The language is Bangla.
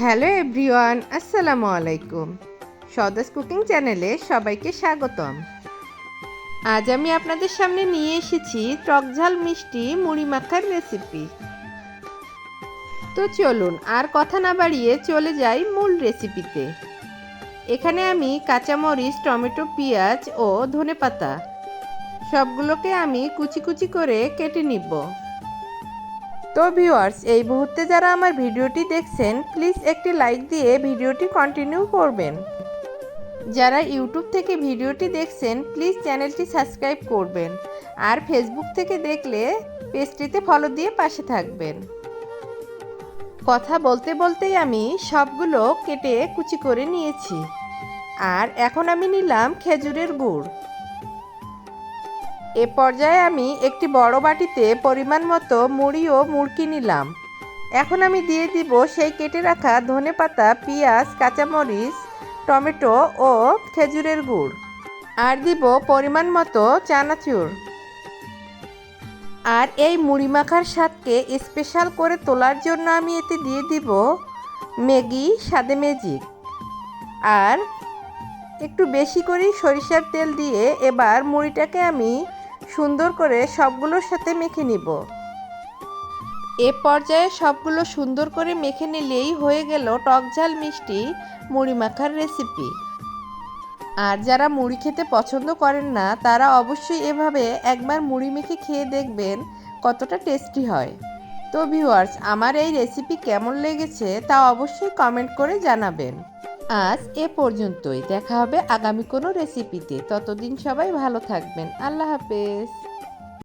হ্যালো এভরিওয়ান, আসসালামু আলাইকুম। সদাস কুকিং চ্যানেলে সবাইকে স্বাগতম। আজ আমি আপনাদের সামনে নিয়ে এসেছি টকঝাল মিষ্টি মুড়ি মাখার রেসিপি। তো চলুন, আর কথা না বাড়িয়ে চলে যাই মূল রেসিপিতে। এখানে আমি কাঁচামরিচ, টমেটো, পেঁয়াজ ও ধনেপাতা সবগুলোকে আমি কুচি কুচি করে কেটে নিব। তো ভিউয়ার্স এই মুহূর্তে যারা আমার ভিডিওটি দেখছেন প্লিজ একটি লাইক দিয়ে ভিডিওটি কন্টিনিউ করবেন। যারা ইউটিউব থেকে ভিডিওটি দেখছেন প্লিজ চ্যানেলটি সাবস্ক্রাইব করবেন। আর ফেসবুক থেকে দেখলে পেজটিতে ফলো দিয়ে পাশে থাকবেন। কথা বলতে বলতেই আমি সবগুলো কেটে কুচি করে নিয়েছি। আর এখন আমি নিলাম খেজুরের গুড়। এ পর্যায়ে আমি একটি বড় বাটিতে পরিমাণ মতো মুড়ি ও মুড়কি নিলাম। এখন আমি দিয়ে দিব সেই কেটে রাখা ধনে পাতা, পেঁয়াজ, কাঁচামরিচ, টমেটো ও খেজুরের গুড়। আর দিব পরিমাণ মতো চানাচুর। আর এই মুড়ি মাখার স্বাদকে স্পেশাল করে তোলার জন্য আমি এতে দিয়ে দিব ম্যাগি সাদে ম্যাজিক। আর একটু বেশি করেই সরিষার তেল দিয়ে এবার মুড়িটাকে আমি সুন্দর করে সবগুলোর সাথে মেখে নিব। এ পর্যায়ে সবগুলো সুন্দর করে মেখে নিলেই হয়ে গেল টকঝাল মিষ্টি মুড়ি মাখার রেসিপি। আর যারা মুড়ি খেতে পছন্দ করেন না, তারা অবশ্যই এভাবে একবার মুড়ি মেখে খেয়ে দেখবেন কতটা টেস্টি হয়। তো ভিউয়ার্স, আমার এই রেসিপি কেমন লেগেছে তা অবশ্যই কমেন্ট করে জানাবেন। আজ এ পর্যন্তই। দেখা হবে আগামী কোনো রেসিপিতে ততদিন সবাই ভালো থাকবেন। আল্লাহ হাফেজ।